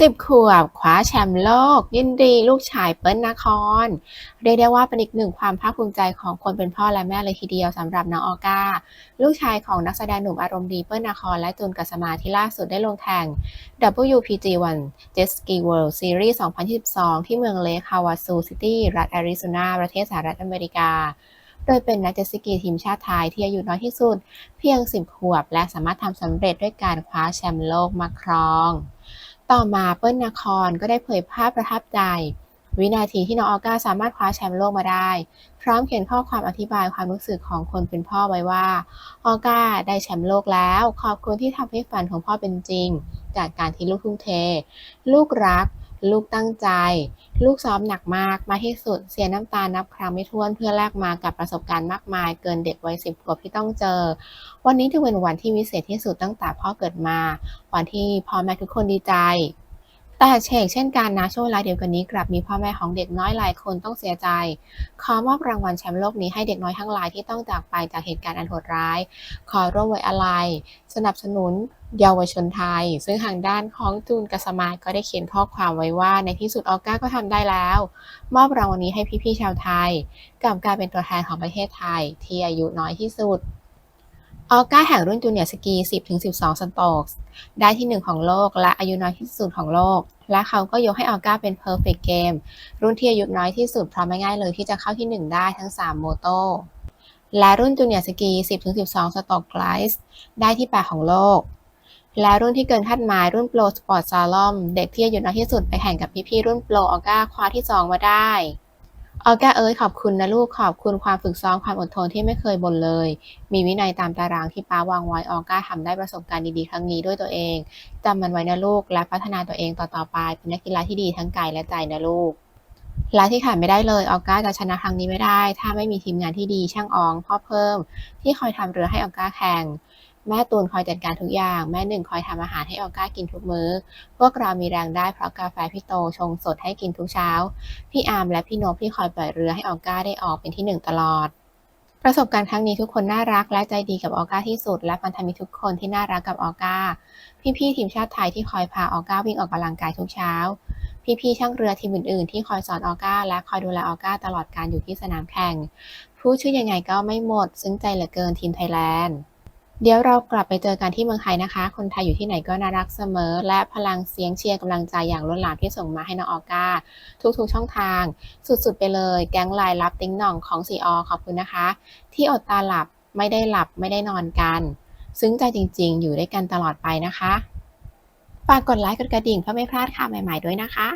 สิบขวบคว้าแชมป์โลก ยินดีลูกชายเปิ้ลนาคอนเรียกได้ว่าเป็นอีกหนึ่งความภาคภูมิใจของคนเป็นพ่อและแม่เลยทีเดียวสำหรับน้องออก้า ลูกชายของนักแสดงหนุ่มอารมณ์ดีเปิ้ลนาคอนและจูนกัสมาที่ล่าสุดได้ลงแข่ง WPG1 Jet Ski World Series 2022 ที่เมืองเลคฮาวาซูซิตี้รัฐแอริโซนา ประเทศสหรัฐอเมริกาโดยเป็นนักเจ็ตสกีทีมชาติไทยที่อายุน้อยที่สุด เพียง 10 ขวบ และสามารถทำสำเร็จด้วยการคว้าแชมป์โลกมาครอง ต่อมาเปิ้ลนาคอนก็ได้เผยภาพประทับใจ วินาทีที่น้องออก้าสามารถคว้าแชมป์โลกมาได้ พร้อมเขียนข้อความอธิบายความรู้สึกของคนเป็นพ่อไว้ว่า ออก้าได้แชมป์โลกแล้ว ขอบคุณที่ทำให้ฝันของพ่อเป็นจริง จากการที่ลูกทุ่งเท ลูกรัก ลูกตั้งใจ ลูกซ้อมหนักมาก มาที่สุด เสียน้ำตา นับครั้งไม่ถ้วนเพื่อแลกมากับประสบการณ์มากมาย เกินเด็กวัยสิบขวบที่ต้องเจอ วันนี้ถือเป็นวันที่วิเศษที่สุดตั้งแต่พ่อเกิดมา วันที่พ่อแม่ทุกคนดีใจ แต่เชกเช่นกันนะช่วงเวลาเดียวกันนี้กลับมีพ่อแม่ของเด็กน้อยหลายคนต้องเสียใจ ขอมอบรางวัลแชมป์โลกนี้ให้เด็กน้อยทั้งหลายที่ต้องจากไปจากเหตุการณ์อันโหดร้าย ขอร่วมไว้อาลัยสนับสนุนเยาวชนไทย ซึ่งทางด้านของจูนกัสมาก็ได้เขียนข้อความไว้ว่าในที่สุดออก้าก็ทำได้แล้ว มอบรางวัลนี้ให้พี่ๆชาวไทย กับการเป็นตัวแทนของประเทศไทยที่อายุน้อยที่สุด ออก้าแห่งรุ่นจูเนียร์สกี 10-12 สโตรกส์ได้ที่ 1 ของโลก และอายุน้อยที่สุดของโลก และเขาก็ยกให้ออก้าเป็น Perfect Game รุ่นที่อายุน้อยที่สุดเพราะไม่ง่ายเลยที่จะเข้าที่ 1 ได้ทั้ง 3 โมโตและรุ่นจูเนียร์สกี 10-12 สโตรกไกส์ได้ที่ 8 ของโลก และรุ่นที่เกินคาดหมายรุ่นโปรสปอร์ตซาลอม เด็กที่อายุน้อยที่สุดไปแข่งกับพี่ๆรุ่นโปรออก้าคว้าที่ 2 มาได้ ออก้าเอ๋ยขอบคุณนะลูกขอบคุณความฝึกซ้อมความอดทนที่ไม่เคยบ่นเลย มีวินัยตามตารางที่ป้าวางไว้ออก้าทำได้ประสบการณ์ดีๆครั้งนี้ด้วยตัวเองจำมันไว้นะลูกและพัฒนาตัวเองต่อๆไปเป็นนักกีฬาที่ดีทั้งกายและใจนะลูกและที่ขาดไม่ได้เลยออก้าจะชนะครั้งนี้ไม่ได้ ถ้าไม่มีทีมงานที่ดีช่างอองพ่อเพิ่ม ที่คอยทำเรือให้ออก้าแข่ง แม่ตูนคอยจัดการทุกอย่าง แม่หนึ่งคอยทำอาหารให้ออก้ากินทุกมื้อ พวกเรามีแรงได้เพราะกาแฟพี่โตชงสดให้กินทุกเช้า พี่อาร์มและพี่นพที่คอยปล่อยเรือให้ออก้าได้ออกเป็นที่หนึ่งตลอด ประสบการณ์ครั้งนี้ทุกคนน่ารักและใจดีกับออก้าที่สุด และพันธมิตรทุกคนที่น่ารักกับออก้า พี่ๆทีมชาติไทยที่คอยพาออก้าวิ่งออกกำลังกายทุกเช้า พี่ๆช่างเรือทีมอื่นๆ ที่คอยสอนออก้าและคอยดูแลออก้าตลอดการอยู่ที่สนามแข่งพูดชื่อยังไงก็ไม่หมด ซึ้งใจเหลือเกินทีมไทยแลนด์ เดี๋ยวเรากลับไปเจอกันที่เมืองไทยนะคะ คนไทยอยู่ที่ไหนก็น่ารักเสมอ และพลังเสียงเชียร์กำลังใจอย่างล้นหลามที่ส่งมาให้น้องออก้า ทุกๆช่องทาง สุดๆไปเลย แก๊งไลน์รับติ้งหน่องของสีออขอบคุณนะคะ ที่อดตาหลับไม่ได้หลับไม่ได้นอนกัน ซึ้งใจจริง ๆ อยู่ด้วยกันตลอดไปนะคะ ฝากกดไลค์กดกระดิ่งเพื่อไม่พลาดข่าวใหม่ ๆด้วยนะคะ